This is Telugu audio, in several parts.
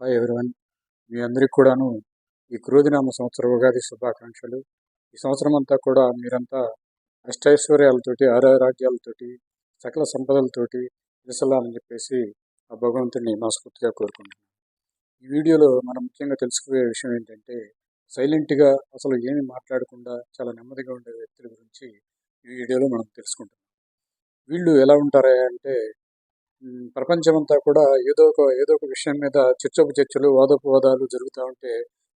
హాయ్ ఎవరివన్ మీ అందరికి కూడాను ఈ క్రోధినామ సంవత్సర ఉగాది శుభాకాంక్షలు. ఈ సంవత్సరం అంతా కూడా మీరంతా అష్టైశ్వర్యాలతోటి ఆరోగ్యాలతోటి సకల సంపదలతోటి విసలాలని చెప్పేసి ఆ భగవంతుని మనస్ఫూర్తిగా కోరుకుంటున్నాను. ఈ వీడియోలో మనం ముఖ్యంగా తెలుసుకునే విషయం ఏంటంటే సైలెంట్గా అసలు ఏమి మాట్లాడకుండా చాలా నెమ్మదిగా ఉండే వ్యక్తుల గురించి ఈ వీడియోలో మనం తెలుసుకుంటున్నాం. వీళ్ళు ఎలా ఉంటారా అంటే ప్రపంచమంతా కూడా ఏదో ఒక ఏదో ఒక విషయం మీద చర్చోప చర్చలు వాదోపవాదాలు జరుగుతూ ఉంటే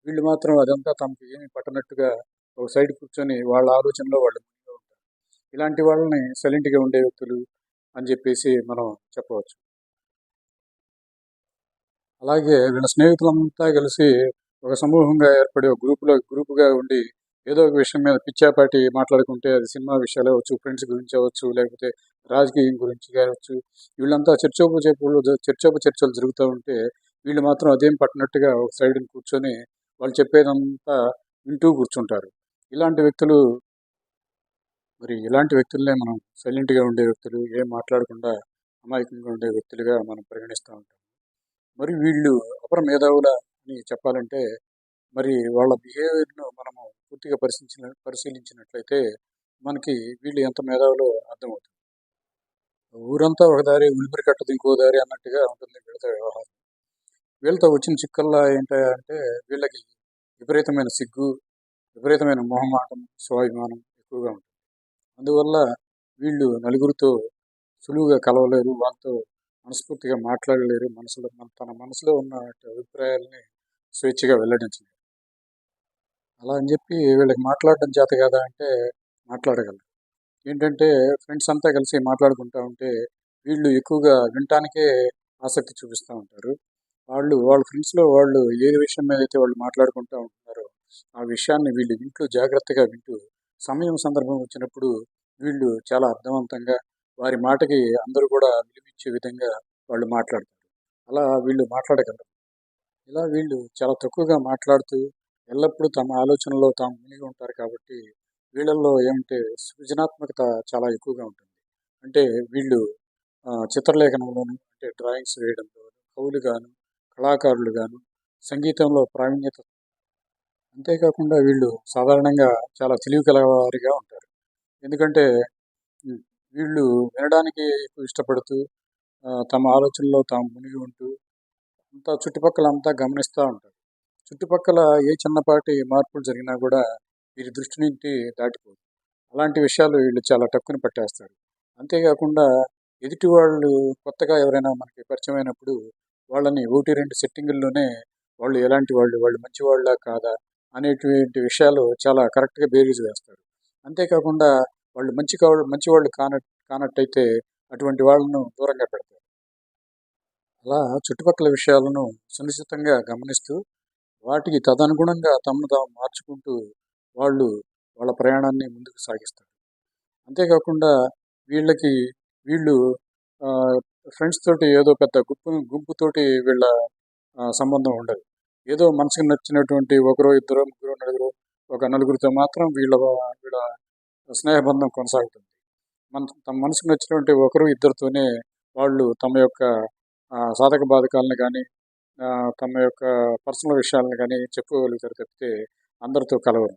వీళ్ళు మాత్రం అదంతా తమకు ఏమి పట్టనట్టుగా ఒక సైడ్ కూర్చొని వాళ్ళ ఆలోచనలో వాళ్ళు ముందుగా ఉంటారు. ఇలాంటి వాళ్ళని సైలెంట్గా ఉండే వ్యక్తులు అని చెప్పేసి మనం చెప్పవచ్చు. అలాగే వీళ్ళ స్నేహితులంతా కలిసి ఒక సమూహంగా ఏర్పడి ఒక గ్రూపులో గ్రూపుగా ఉండి ఏదో ఒక విషయం మీద పిచ్చాపాటి మాట్లాడుకుంటే అది సినిమా విషయాలు అవ్వచ్చు ఫ్రెండ్స్ గురించి అవ్వచ్చు లేకపోతే రాజకీయం గురించి కావచ్చు వీళ్ళంతా చర్చోప చర్చలు చర్చోప చర్చలు జరుగుతూ ఉంటే వీళ్ళు మాత్రం అదేం పట్టినట్టుగా ఒక సైడ్ని కూర్చొని వాళ్ళు చెప్పేదంతా వింటూ కూర్చుంటారు. ఇలాంటి వ్యక్తులు మరి ఇలాంటి వ్యక్తులనే మనం సైలెంట్గా ఉండే వ్యక్తులు ఏం మాట్లాడకుండా అమాయకంగా ఉండే వ్యక్తులుగా మనం పరిగణిస్తూ ఉంటాం మరి వీళ్ళు అపర మేధావుల అని చెప్పాలంటే మరి వాళ్ళ బిహేవియర్ను మనము పూర్తిగా పరిశీలించిన పరిశీలించినట్లయితే మనకి వీళ్ళు ఎంత మేధావులో అర్థమవుతుంది ఊరంతా ఒక దారి ఉలిపిరి కట్టదు ఇంకో దారి అన్నట్టుగా ఉంటుంది వీళ్ళతో వ్యవహారం. వీళ్ళతో వచ్చిన చిక్కల్లా ఏంటంటే వీళ్ళకి విపరీతమైన సిగ్గు విపరీతమైన మొహమాటం స్వాభిమానం ఎక్కువగా ఉంటుంది. అందువల్ల వీళ్ళు నలుగురితో సులువుగా కలవలేరు వాళ్ళతో మనస్ఫూర్తిగా మాట్లాడలేరు మనసులో మన- తన మనసులో ఉన్న అభిప్రాయాలని స్వేచ్ఛగా వెల్లడించలేరు. అలా అని చెప్పి వీళ్ళకి మాట్లాడడం చేత కదా అంటే మాట్లాడగలరు ఏంటంటే ఫ్రెండ్స్ అంతా కలిసి మాట్లాడుకుంటూ ఉంటే వీళ్ళు ఎక్కువగా వినటానికే ఆసక్తి చూపిస్తూ ఉంటారు. వాళ్ళు వాళ్ళ ఫ్రెండ్స్లో వాళ్ళు ఏ విషయం మీద అయితే వాళ్ళు మాట్లాడుకుంటూ ఉంటున్నారో ఆ విషయాన్ని వీళ్ళు వింటూ జాగ్రత్తగా వింటూ సమయం సందర్భం వచ్చినప్పుడు వీళ్ళు చాలా అర్థవంతంగా వారి మాటకి అందరూ కూడా విలువిచ్చే విధంగా వాళ్ళు మాట్లాడతారు. అలా వీళ్ళు మాట్లాడగలరు. ఇలా వీళ్ళు చాలా తక్కువగా మాట్లాడుతూ ఎల్లప్పుడూ తమ ఆలోచనలో తాము మునిగి ఉంటారు కాబట్టి వీళ్ళల్లో ఏమంటే సృజనాత్మకత చాలా ఎక్కువగా ఉంటుంది. అంటే వీళ్ళు చిత్రలేఖనంలోను అంటే డ్రాయింగ్స్ వేయడంలో కవులుగాను కళాకారులుగాను సంగీతంలో ప్రావీణ్యత అంతేకాకుండా వీళ్ళు సాధారణంగా చాలా తెలివి కలవారిగా ఉంటారు. ఎందుకంటే వీళ్ళు వినడానికి ఎక్కువ ఇష్టపడుతూ తమ ఆలోచనలో తాము మునిగి ఉంటూ అంతా చుట్టుపక్కల అంతా గమనిస్తూ ఉంటారు. చుట్టుపక్కల ఏ చిన్నపాటి మార్పులు జరిగినా కూడా వీరి దృష్టి నుండి దాటిపోదు. అలాంటి విషయాలు వీళ్ళు చాలా టక్కున పట్టేస్తారు. అంతేకాకుండా ఎదుటి వాళ్ళు కొత్తగా ఎవరైనా మనకి పరిచయమైనప్పుడు వాళ్ళని ఒకటి రెండు సెట్టింగుల్లోనే వాళ్ళు ఎలాంటి వాళ్ళు వాళ్ళు మంచి వాళ్ళ కాదా అనేటువంటి విషయాలు చాలా కరెక్ట్గా బేరీజ్ వేస్తారు. అంతేకాకుండా వాళ్ళు మంచి కా మంచి వాళ్ళు కాన కానట్టయితే అటువంటి వాళ్ళను దూరంగా పెడతారు. అలా చుట్టుపక్కల విషయాలను సునిశ్చితంగా గమనిస్తూ వాటికి తదనుగుణంగా తమను తాము మార్చుకుంటూ వాళ్ళు వాళ్ళ ప్రయాణాన్ని ముందుకు సాగిస్తారు. అంతేకాకుండా వీళ్ళకి వీళ్ళు ఫ్రెండ్స్ తోటి ఏదో పెద్ద గుంపు గుంపుతోటి వీళ్ళ సంబంధం ఉండదు. ఏదో మనసుకు నచ్చినటువంటి ఒకరో ఇద్దరు ముగ్గురు నలుగురు ఒక నలుగురితో మాత్రం వీళ్ళ వీళ్ళ స్నేహబంధం కొనసాగుతుంది. మన తమ మనసుకు నచ్చినటువంటి ఒకరు ఇద్దరితోనే వాళ్ళు తమ యొక్క సాధక బాధకాలను కానీ తమ యొక్క పర్సనల్ విషయాలను కానీ చెప్పుకోగలుగుతారు తప్పితే అందరితో కలవరు.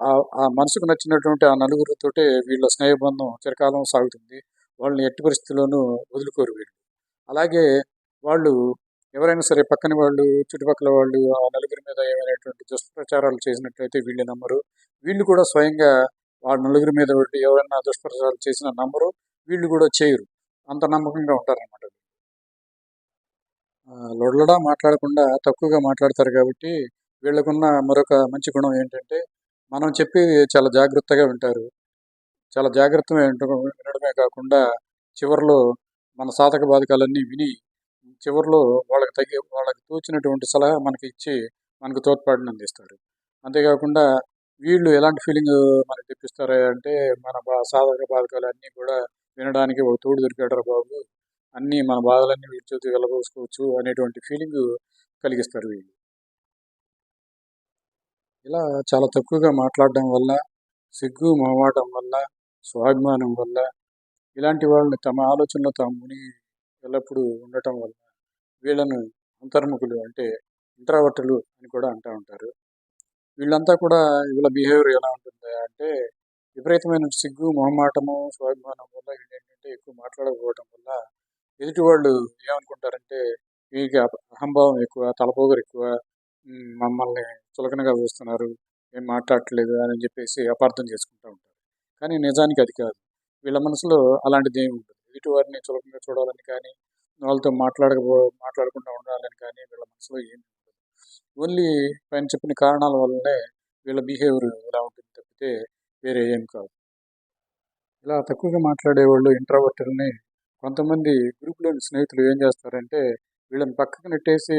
ఆ ఆ మనసుకు నచ్చినటువంటి ఆ నలుగురితోటే వీళ్ళ స్నేహబంధం చిరకాలం సాగుతుంది. వాళ్ళని ఎట్టి పరిస్థితుల్లోనూ వదులుకోరు వీళ్ళు. అలాగే వాళ్ళు ఎవరైనా సరే పక్కన వాళ్ళు చుట్టుపక్కల వాళ్ళు ఆ నలుగురి మీద ఏమైనటువంటి దుష్ప్రచారాలు చేసినట్లయితే వీళ్ళు నమ్మరు. వీళ్ళు కూడా స్వయంగా వాళ్ళ నలుగురి మీద పెట్టి ఎవరైనా దుష్ప్రచారాలు చేసినా నమ్మరు. వీళ్ళు కూడా చేయరు. అంత నమ్మకంగా ఉంటారన్నమాట లొడలడా మాట్లాడకుండా తక్కువగా మాట్లాడతారు కాబట్టి వీళ్ళకున్న మరొక మంచి గుణం ఏంటంటే మనం చెప్పి చాలా జాగ్రత్తగా వింటారు. చాలా జాగ్రత్తగా వినడమే కాకుండా చివరిలో మన సాధక బాధకాలన్నీ విని చివరిలో వాళ్ళకి తగ్గి వాళ్ళకి తోచినటువంటి సలహా మనకి ఇచ్చి మనకు తోడ్పాటును అందిస్తారు. అంతేకాకుండా వీళ్ళు ఎలాంటి ఫీలింగ్ మనకి తెప్పిస్తారా అంటే మన బా సాధక బాధకాలు అన్నీ కూడా వినడానికి ఒక తోడు దొరికాడరా బాబు. అన్నీ మన బాధలన్నీ వీళ్ళ చేతి వెళ్ళబోసుకోవచ్చు అనేటువంటి ఫీలింగ్ కలిగిస్తారు వీళ్ళు. ఇలా చాలా తక్కువగా మాట్లాడడం వల్ల సిగ్గు మొహమాటం వల్ల స్వాభిమానం వల్ల ఇలాంటి వాళ్ళని తమ ఆలోచనలో తాము మునిగి ఎల్లప్పుడూ ఉండటం వల్ల వీళ్ళను అంతర్ముఖులు అంటే ఇంట్రావర్టులు అని కూడా అంటూ ఉంటారు. వీళ్ళంతా కూడా వీళ్ళ బిహేవియర్ ఎలా ఉంటుంది అంటే విపరీతమైన సిగ్గు మొహమాటము స్వాభిమానం వల్ల వీళ్ళు ఏంటంటే ఎక్కువ మాట్లాడకపోవడం వల్ల ఎదుటి వాళ్ళు ఏమనుకుంటారంటే వీరికి అహంభావం ఎక్కువ తలపోగరు ఎక్కువ మమ్మల్ని చులకనగా చూస్తున్నారు. ఏం మాట్లాడట్లేదు అని చెప్పేసి అపార్థం చేసుకుంటూ ఉంటారు. కానీ నిజానికి అది కాదు. వీళ్ళ మనసులో అలాంటిది ఏమి ఉండదు. ఎదుటివారిని చులకంగా చూడాలని కానీ వాళ్ళతో మాట్లాడకపో మాట్లాడకుండా ఉండాలని కానీ వీళ్ళ మనసులో ఏమి ఉండదు. ఓన్లీ పైన చెప్పిన కారణాల వల్లనే వీళ్ళ బిహేవియర్ ఇలా ఉంటుంది తప్పితే వేరే ఏం కాదు. ఇలా తక్కువగా మాట్లాడేవాళ్ళు ఇంట్రావర్టర్ని కొంతమంది గ్రూప్లోని స్నేహితులు ఏం చేస్తారంటే వీళ్ళని పక్కకు నెట్టేసి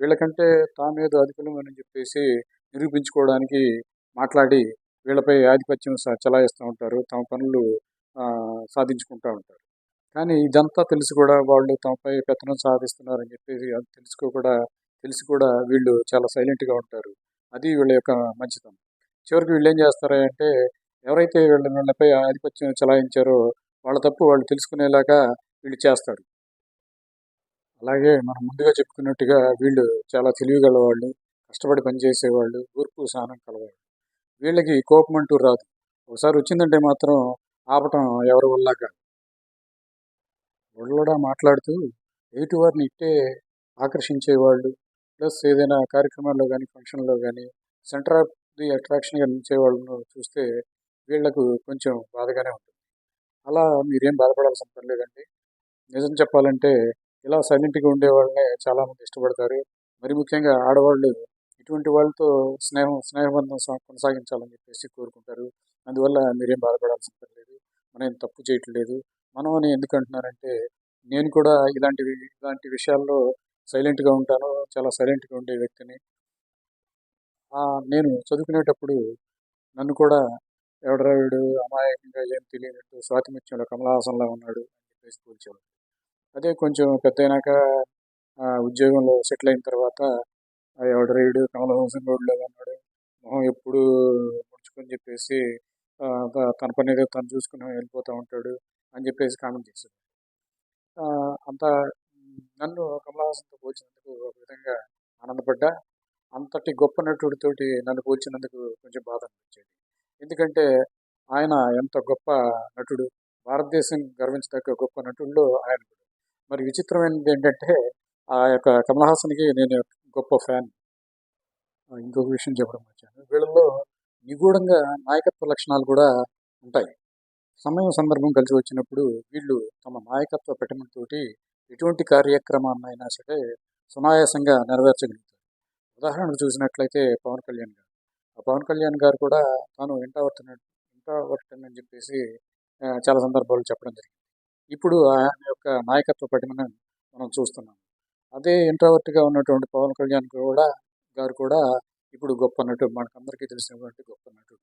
వీళ్ళకంటే తామేదో అధికులమని చెప్పేసి నిరూపించుకోవడానికి మాట్లాడి వీళ్ళపై ఆధిపత్యం స- చలాయిస్తూ ఉంటారు. తమ పనులు సాధించుకుంటూ ఉంటారు. కానీ ఇదంతా తెలిసి కూడా వాళ్ళు తమపై పెత్తనం సాధిస్తున్నారని చెప్పేసి అది తెలుసుకో కూడా తెలిసి కూడా వీళ్ళు చాలా సైలెంట్గా ఉంటారు. అది వీళ్ళ యొక్క మంచితనం. చివరికి వీళ్ళు ఏం చేస్తారంటే ఎవరైతే వీళ్ళ వీళ్ళపై ఆధిపత్యం చలాయించారో వాళ్ళ తప్పు వాళ్ళు తెలుసుకునేలాగా వీళ్ళు చేస్తారు. అలాగే మనం ముందుగా చెప్పుకున్నట్టుగా వీళ్ళు చాలా తెలివి గలవాళ్ళు కష్టపడి పనిచేసేవాళ్ళు ఊర్పు సహనం కలవాళ్ళు. వీళ్ళకి కోపం అంటూ రాదు. ఒకసారి వచ్చిందంటే మాత్రం ఆపటం ఎవరి వల్ల కాదు. ఒళ్ళోడా మాట్లాడుతూ ఎయిటి వారిని ఇట్టే ఆకర్షించేవాళ్ళు. ప్లస్ ఏదైనా కార్యక్రమాల్లో కానీ ఫంక్షన్లో కానీ సెంటర్ ఆఫ్ ది అట్రాక్షన్గా నిలిచే వాళ్ళను చూస్తే వీళ్ళకు కొంచెం బాధగానే ఉంటుంది. అలా మీరేం బాధపడాల్సిన పని లేదండి. నిజం చెప్పాలంటే ఇలా సైలెంట్గా ఉండే వాళ్ళనే చాలామంది ఇష్టపడతారు. మరి ముఖ్యంగా ఆడవాళ్ళు ఇటువంటి వాళ్ళతో స్నేహం స్నేహబంధం సా- కొనసాగించాలని చెప్పేసి కోరుకుంటారు. అందువల్ల మీరేం బాధపడాల్సిన పర్లేదు మనం ఏం తప్పు చేయట్లేదు మనం అని ఎందుకు అంటున్నారంటే నేను కూడా ఇలాంటివి ఇలాంటి విషయాల్లో సైలెంట్గా ఉంటాను. చాలా సైలెంట్గా ఉండే వ్యక్తిని. నేను చదువుకునేటప్పుడు నన్ను కూడా ఎవడరా అమాయకంగా ఏం తెలియనట్టు స్వాతిమిత్యంలో కమలహాసంలా ఉన్నాడు అని చెప్పేసి పోల్చేవాడు అదే కొంచెం పెద్ద అయినాక ఉద్యోగంలో సెటిల్ అయిన తర్వాత ఎవడ రేడు వీడు కమలహాసన్ రోడ్లో ఉన్నాడు. మొహం ఎప్పుడు ముడుచుకొని చెప్పేసి తన పని ఏదో తను చూసుకుని వెళ్ళిపోతూ ఉంటాడు అని చెప్పేసి కామెంట్ చేశాడు. అంత నన్ను కమలహాసన్తో పోల్చినందుకు ఒక విధంగా ఆనందపడ్డా. అంతటి గొప్ప నటుడితోటి నన్ను పోల్చినందుకు కొంచెం బాధ అనిపించేది. ఎందుకంటే ఆయన ఎంత గొప్ప నటుడు భారతదేశం గర్వించదగ్గ గొప్ప నటుల్లో ఆయన కూడా. మరి విచిత్రమైనది ఏంటంటే ఆ యొక్క కమల్ హాసన్కి నేను గొప్ప ఫ్యాన్. ఇంకొక విషయం చెప్పడం వచ్చాను. వీళ్ళలో నిగూఢంగా నాయకత్వ లక్షణాలు కూడా ఉంటాయి. సమయం సందర్భం కలిసి వచ్చినప్పుడు వీళ్ళు తమ నాయకత్వ పటిమతోటి ఎటువంటి కార్యక్రమాన్నైనా సరే సునాయాసంగా నెరవేర్చగలుగుతారు. ఉదాహరణకు చూసినట్లయితే పవన్ కళ్యాణ్ గారు. ఆ పవన్ కళ్యాణ్ గారు కూడా తాను ఇంటావర్తన ఇంటావర్టన్ అని చెప్పేసి చాలా సందర్భాలు చెప్పడం జరిగింది. ఇప్పుడు ఆయన యొక్క నాయకత్వ పటిమను మనం చూస్తున్నాం. అదే ఇంట్రావర్ట్గా ఉన్నటువంటి పవన్ కళ్యాణ్ కూడా గారు కూడా ఇప్పుడు గొప్ప నటుడు. మనకందరికీ తెలిసినటువంటి గొప్ప నటుడు.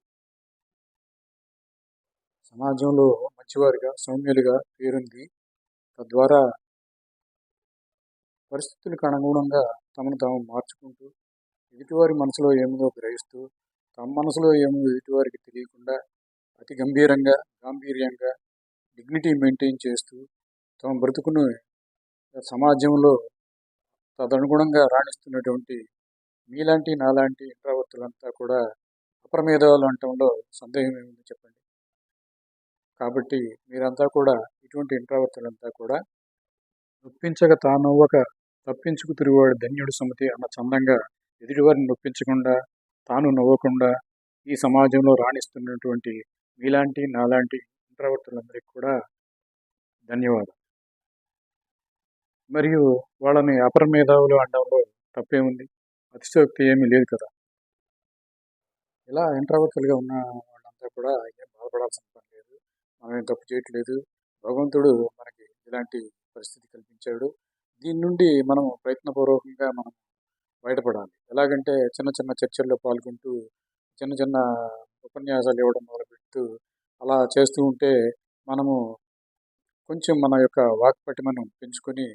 సమాజంలో మంచివారిగా సౌమ్యులుగా పేరుంది. తద్వారా పరిస్థితులకు అనుగుణంగా తమను తాము మార్చుకుంటూ ఎదుటివారి మనసులో ఏముందో గ్రహిస్తూ తమ మనసులో ఏముందో ఎదుటివారికి తెలియకుండా అతి గంభీరంగా గాంభీర్యంగా డిగ్నిటీ మెయింటైన్ చేస్తూ తమ బ్రతుకును సమాజంలో తదనుగుణంగా రాణిస్తున్నటువంటి మీలాంటి నాలాంటి ఇంట్రావర్తులంతా కూడా అప్రమేధాలు అంటంలో సందేహం ఏముంది చెప్పండి? కాబట్టి మీరంతా కూడా ఇటువంటి ఇంట్రావర్తులంతా కూడా నొప్పించక తానవ్వక తప్పించుకు తిరుగువాడు ధన్యుడు సుమతి అన్న చందంగా ఎదుటివారిని నొప్పించకుండా తాను నవ్వకుండా ఈ సమాజంలో రాణిస్తున్నటువంటి మీలాంటి నాలాంటి చక్రవర్తులందరికీ కూడా ధన్యవాదాలు. మరియు వాళ్ళని అపర మేధావులు అనడంలో తప్పేముంది? అతిశోక్తి ఏమీ లేదు కదా. ఇలా ఇంట్రావర్తులుగా ఉన్న వాళ్ళంతా కూడా ఏం బాధపడాల్సిన పని లేదు. మనం ఏం తప్పు చేయట్లేదు. భగవంతుడు మనకి ఇలాంటి పరిస్థితి కల్పించాడు. దీని నుండి మనం ప్రయత్నపూర్వకంగా మనం బయటపడాలి. ఎలాగంటే చిన్న చిన్న చర్చల్లో పాల్గొంటూ చిన్న చిన్న ఉపన్యాసాలు ఇవ్వడం మొదలుపెడుతూ అలా చేస్తూ ఉంటే మనము కొంచెం మన యొక్క వాక్పటి మనం పెంచుకొని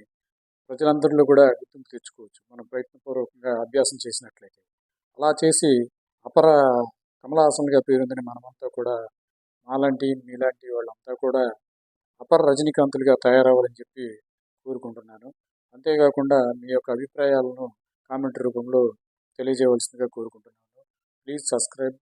ప్రజలందరిలో కూడా గుర్తింపు తెచ్చుకోవచ్చు. మనం ప్రయత్నపూర్వకంగా అభ్యాసం చేసినట్లయితే. అలా చేసి అపర కమలహాసన్గా పేరుందని మనమంతా కూడా మాలాంటి మీలాంటి వాళ్ళంతా కూడా అపర రజనీకాంతులుగా తయారవ్వాలని చెప్పి కోరుకుంటున్నాను. అంతేకాకుండా మీ యొక్క అభిప్రాయాలను కామెంట్ రూపంలో తెలియజేయవలసిందిగా కోరుకుంటున్నాను. Please subscribe